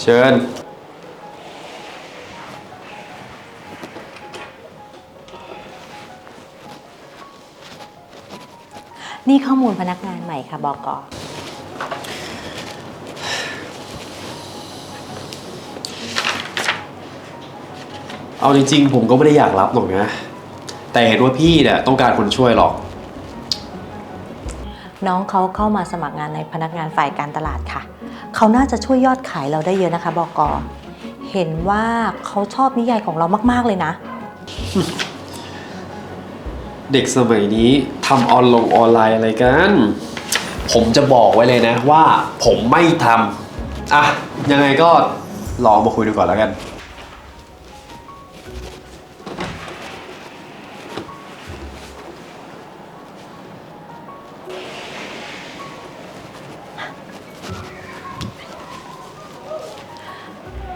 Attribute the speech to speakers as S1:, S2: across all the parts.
S1: เชิญ
S2: นี่ข้อมูลพนักงานใหม่ค่ะบอกก
S1: เอาจริงๆ ผมก็ไม่ได้อยากรับหรอกนะ แต่เห็นว่าพี่เนี่ยต้องการคนช่วยหรอก
S2: น้องเขาเข้ามาสมัครงานในพนักงานฝ่ายการตลาดค่ะ เขาน่าจะช่วยยอดขายเราได้เยอะนะคะบอกกเห็นว่าเขาชอบนิยายของเรามากๆเลยนะ
S1: เด็กสมัยนี้ทำออนลงออนไลน์อะไรกัน ผมจะบอกไว้เลยนะว่าผมไม่ทำอะยังไงก็ลองมาคุยดูก่อนแล้วกัน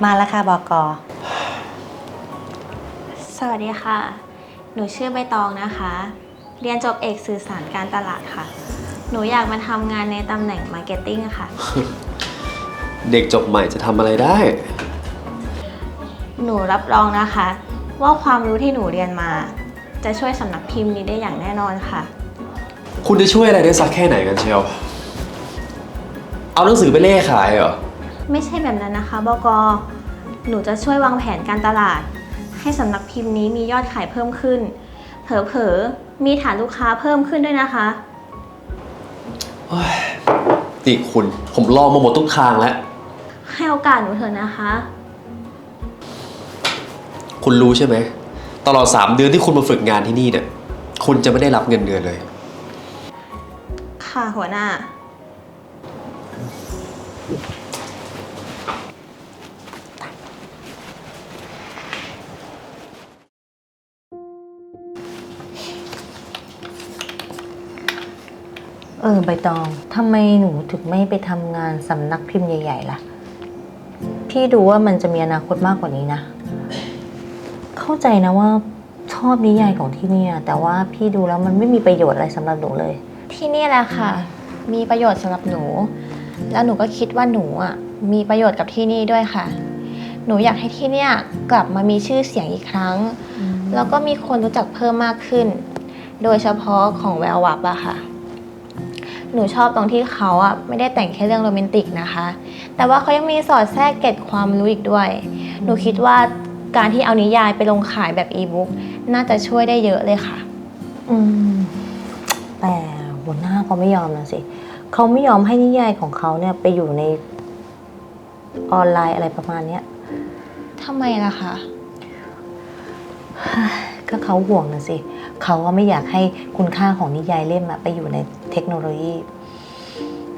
S2: มาแล้วค่ะบอกก
S3: สวัสดีค่ะ หนูชื่อใบตองนะคะ เรียนจบเอกสื่อสารการตลาดค่ะ หนูอยากมาทำงานในตำแหน่งมาร์เก็ตติ้งค่ะ
S1: เด็กจบใหม่จะทำอะไรได้
S3: หนูรับรองนะคะ ว่าความรู้ที่หนูเรียนมา จะช่วยสำนักพิมพ์นี้ได้อย่างแน่นอนค่ะ
S1: คุณจะช่วยอะไรได้สักแค่ไหนกันเชียว เอาหนังสือไปเล่ขายเหรอ
S3: ไม่ใช่แบบนั้นนะคะบก หนูจะช่วยวางแผนการตลาด ให้สำนักพิมพ์นี้มียอดขายเพิ่มขึ้น เผลอๆ มีฐานลูกค้าเพิ่มขึ้นด้วยนะคะ
S1: นี่คุณ ผมลองมาหมดทุกทางแล้ว
S3: ให้โอกาสหนูเถอะนะคะ
S1: คุณรู้ใช่ไหม ตลอด 3 เดือนที่คุณมาฝึกงานที่นี่เนี่ย คุณจะไม่ได้รับเงินเดือนเลย
S3: ค่ะหัวหน้า
S2: ออใบตองทำไมหนูถึงไม่ไปทำงานสำนักพิมพ์ใหญ่ ๆ ล่ะ พี่ดูว่ามันจะมีอนาคตมากกว่านี้นะ เข้าใจนะว่าชอบนิยายของที่เนี่ยแต่ว่าพี่ดูแล้วมันไม่มีประโยชน์อะไรสำหรับหนูเลย
S3: ที่นี่แหละค่ะ มีประโยชน์สำหรับหนู แล้วหนูก็คิดว่าหนูอะมีประโยชน์กับที่นี่ด้วยค่ะ หนูอยากให้ที่เนี่ยกลับมามีชื่อเสียงอีกครั้ง แล้วก็มีคนรู้จักเพิ่มมากขึ้น โดยเฉพาะของแวววับอะค่ะ หนูชอบตรงที่เขาอะไม่ได้แต่งแค่เรื่องโรแมนติกนะคะ แต่ว่าเขายังมีสอดแทรกเกร็ดความรู้อีกด้วย หนูคิดว่าการที่เอานิยายไปลงขายแบบอีบุ๊กน่าจะช่วยได้เยอะเลยค่ะ
S2: อืม แต่หัวหน้าเขาไม่ยอมนะสิเขาไม่ยอมให้นิยายของเขาเนี่ยไปอยู่ในออนไลน์อะไรประมาณเนี้ย
S3: ทำไมล่ะคะ
S2: ก็เขาห่วงนะสิเขาก็ไม่อยากให้คุณค่าของนิยายเล่มอะไปอยู่ในเทคโนโลยี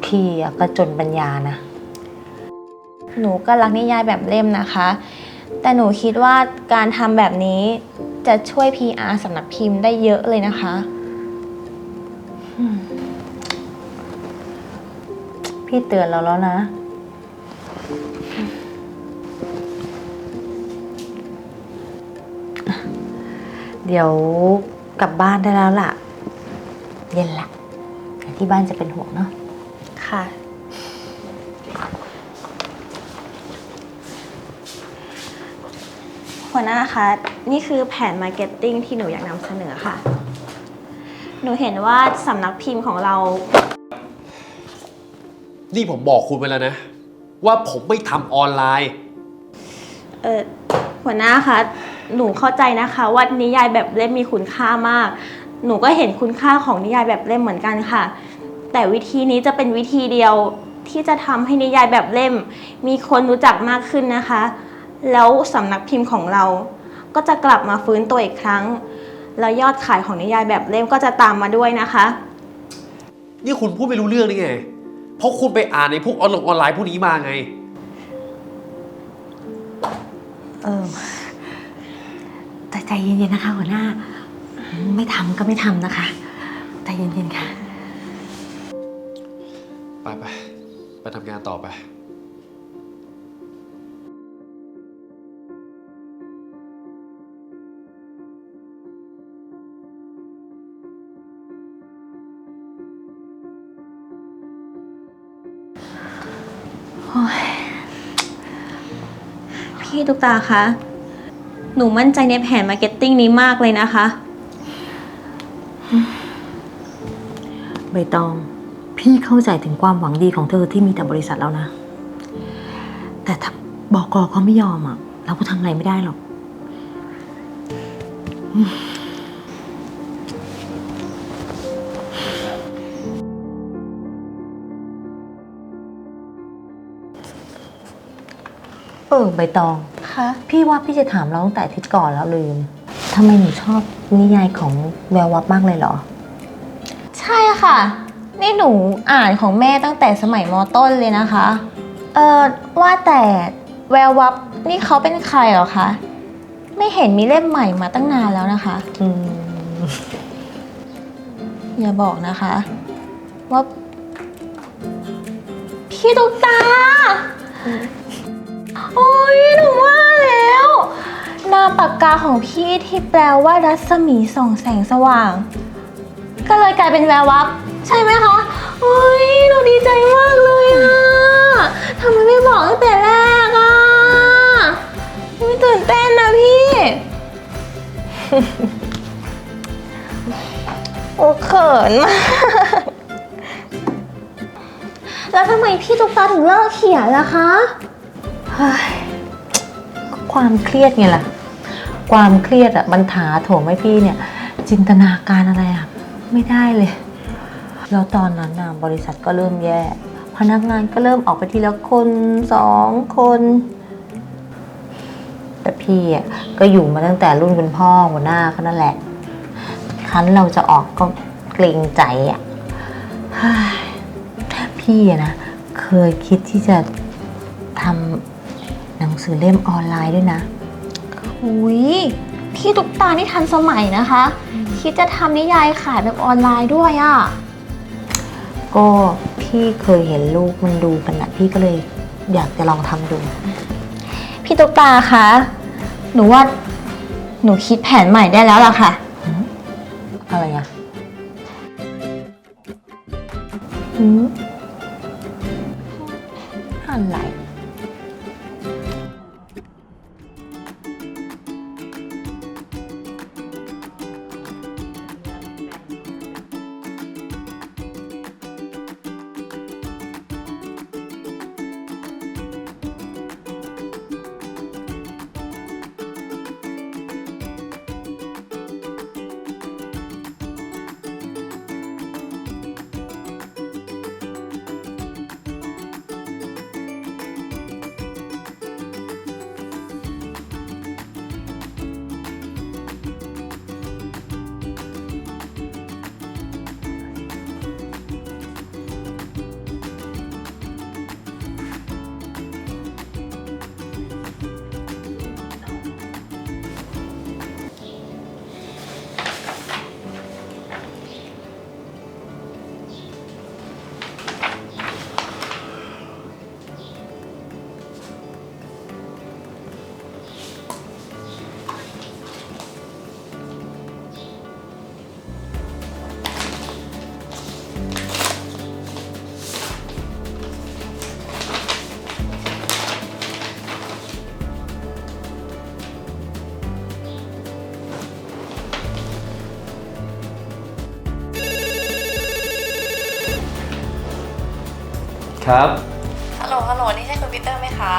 S2: พี่อะก็จนปัญญานะ
S3: หนูก็รักนิยายแบบเล่มนะคะ แต่หนูคิดว่าการทำแบบนี้จะช่วย PR สำนักพิมพ์ได้เยอะเลยนะคะ
S2: พี่เตือนเราแล้วนะ เดี๋ยว กลับบ้านได้แล้วล่ะ เย็นละแต่ที่บ้านจะเป็นห่วงเนาะ
S3: ค่ะ หัวหน้าคะ นี่คือแผนมาร์เก็ตติ้งที่หนูอยากนำเสนอค่ะ หนูเห็นว่าสำนักพิมพ์ของเรา
S1: นี่ผมบอกคุณไปแล้วนะ ว่าผมไม่ทำออนไลน์
S3: เออหัวหน้าคะ หนูเข้าใจนะคะว่านิยายแบบเล่มมีคุณค่ามาก หนูก็เห็นคุณค่าของนิยายแบบเล่มเหมือนกันค่ะ แต่วิธีนี้จะเป็นวิธีเดียวที่จะทำให้นิยายแบบเล่ม มีคนรู้จักมากขึ้นนะคะ แล้วสำนักพิมพ์ของเรา ก็จะกลับมาฟื้นตัวอีกครั้ง แล้วยอดขายของนิยายแบบเล่มก็จะตามมาด้วยนะคะ
S1: นี่คุณพูดไม่รู้เรื่องนี่ไง เพราะคุณไปอ่านในพวกออนลงออนไลน์พวกนี้มาไง
S2: เออแต่ ใจเย็นๆนะคะ หัวหน้า ไม่ทำก็ไม่ทำนะคะ ใจเย็นๆค่ะ
S1: ไปไปไปทำงานต่อไป
S2: โอ้ย
S3: พี่ตุ๊กตาคะ หนูมั่นใจในแผนมาร์เก็ตติ้งนี้มากเลยนะคะ
S2: ใบตอง พี่เข้าใจถึงความหวังดีของเธอที่มีต่อบริษัทแล้วนะ แต่ถ้าบอกกเขาไม่ยอมอะ เราก็ทำอะไรไม่ได้หรอก เออใบตอง
S3: คะ
S2: พี่ว่าพี่จะถามเราตั้งแต่อาทิตย์ก่อนแล้วลืมทำไมหนูชอบนิยายของแวววับมากเลยเหรอ
S3: ใช่ค่ะ นี่หนูอ่านของแม่ตั้งแต่สมัยมต้นเลยนะคะ เออว่าแต่แวววับนี่เขาเป็นใครเหรอคะ ไม่เห็นมีเล่มใหม่มาตั้งนานแล้วนะคะ
S2: อืม
S3: อย่าบอกนะคะ ว่า พี่ตุ๊กตา กกาของพี่ที่แปลว่ารัศมีส่องแสงสว่าง ก็เลยกลายเป็นแวววับ ใช่ไหมคะโอ้ยหนูดีใจมากเลยอะทำไมไม่บอกตั้งแต่แรกอะไม่ตื่นเต้นนะพี่ โอ้เขินมาก แล้วทำไมพี่ตุ๊กตาถึงเลิกเขียนล่ะคะ
S2: เฮ้ยความเครียดไงล่ะ ความเครียดอะมันถาโถมให้พี่เนี่ย จินตนาการอะไรอะไม่ได้เลย แล้วตอนนั้นนะบริษัทก็เริ่มแย่ พนักงานก็เริ่มออกไปทีละคนสองคน แต่พี่อะก็อยู่มาตั้งแต่รุ่นคุณพ่อหัวหน้าเขานั่นแหละครั้นเราจะออกก็เกรงใจอะพี่อะนะเคยคิดที่จะทำหนังสือเล่มออนไลน์ด้วยนะ
S3: อุ้ยพี่ตุ๊กตานี่ทันสมัยนะคะ คิดจะทำนิยายขายแบบออนไลน์ด้วยอะ่ะ
S2: ก็พี่เคยเห็นลูกมันดูกันนะพี่ก็เลยอยากจะลองทำดู
S3: พี่ตุ๊กตาคะ หนูว่าหนูคิดแผนใหม่ได้แล้วล่ะค่ะ
S2: อะไรอะหืมอะไร
S1: ครับ
S4: ฮัลโหล ฮัลโหล นี่ใช่คุณปีเตอร์ไหมคะ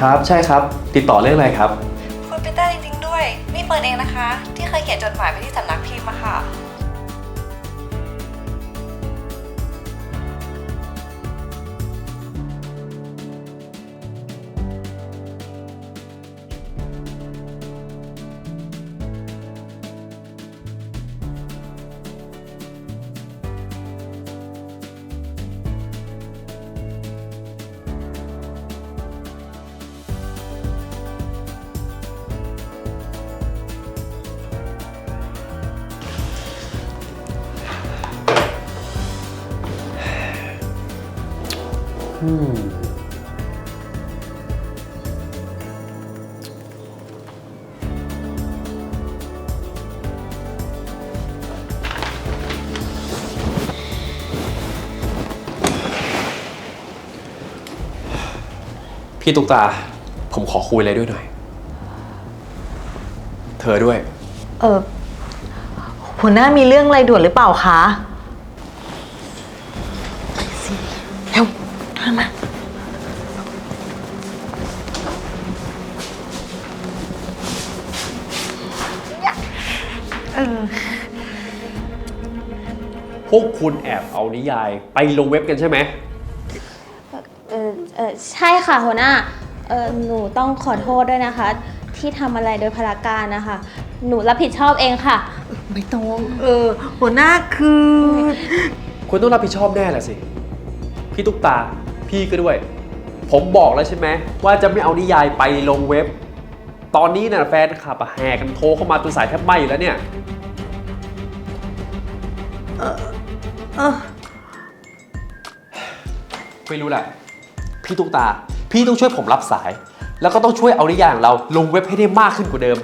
S1: ครับ ใช่ครับ ติดต่อเรื่องอะไรครับ
S4: คุณปีเตอร์จริงๆด้วย นี่เปิดเองนะคะ ที่เคยเขียนจดหมายไปที่สำนักพิมพ์มาค่ะ
S1: พี่ตุ๊กตา ผมขอคุยอะไรด้วยหน่อย เธอด้วย
S2: เออหัวหน้ามีเรื่องอะไรด่วนหรือเปล่าคะ วเดินมา
S1: พวกคุณแอบเอานิยาย ไปลงเว็บกันใช่ไหม
S3: เออเออใช่ค่ะหัวหน้า เออหนูต้องขอโทษด้วยนะคะ ที่ทำอะไรโดยพลาการนะคะ หนูรับผิดชอบเองค่ะ
S2: ไม่ต้อง เออ หัวหน้าคือ
S1: คุณต้องรับผิดชอบแน่แหละสิ พี่ตุ๊กตา พี่ก็ด้วย ผมบอกแล้วใช่ไหมว่าจะไม่เอานิยายไปลงเว็บ ตอนนี้น่ะแฟนคลับอะแห่กันโทรเข้ามาตัวสายแทบไหม้อยู่แล้วเนี่ย
S2: เออ
S1: ไม่รู้แหละพี่ตุ๊กตา พี่ต้องช่วยผมรับสาย แล้วก็ต้องช่วยเอานิยายของเราลงเว็บให้ได้มากขึ้นกว่าเดิม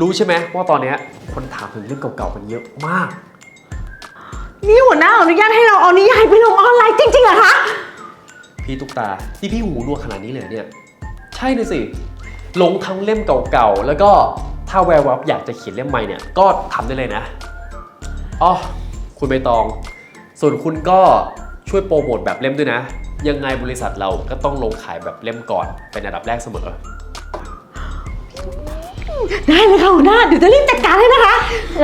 S1: รู้ใช่ไหมว่าตอนเนี้ยคนถามถึงเรื่องเก่าๆกันเยอะมาก
S2: นี่หัวหน้าอนุญาตให้เราเอานิยายไปลงออนไลน์จริงๆเหรอคะ
S1: พี่ตุ๊กตาที่พี่หูหนวขนาดนี้เลยเนี่ย ใช่เลยสิลงทั้งเล่มเก่าๆ แล้วก็ถ้าแวววับอยากจะเขียนเล่มใหม่เนี่ย ก็ทำได้เลยนะอ๋อคุณใบตอง ส่วนคุณก็ช่วยโปรโมทแบบเล่มด้วยนะ ยังไงบริษัทเราก็ต้องลงขายแบบเล่มก่อนเป็นอันดับแรกเสมอ
S2: ได้เลยค่ะหัวหน้าเดี๋ยวจะรีบจัดการให้นะคะ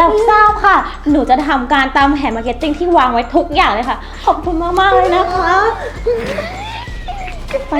S3: รับทราบค่ะ หนูจะทำการตามแผนมาร์เก็ตติ้งที่วางไว้ทุกอย่างเลยค่ะ ขอบคุณมาก ๆ เลยนะคะ
S2: ไป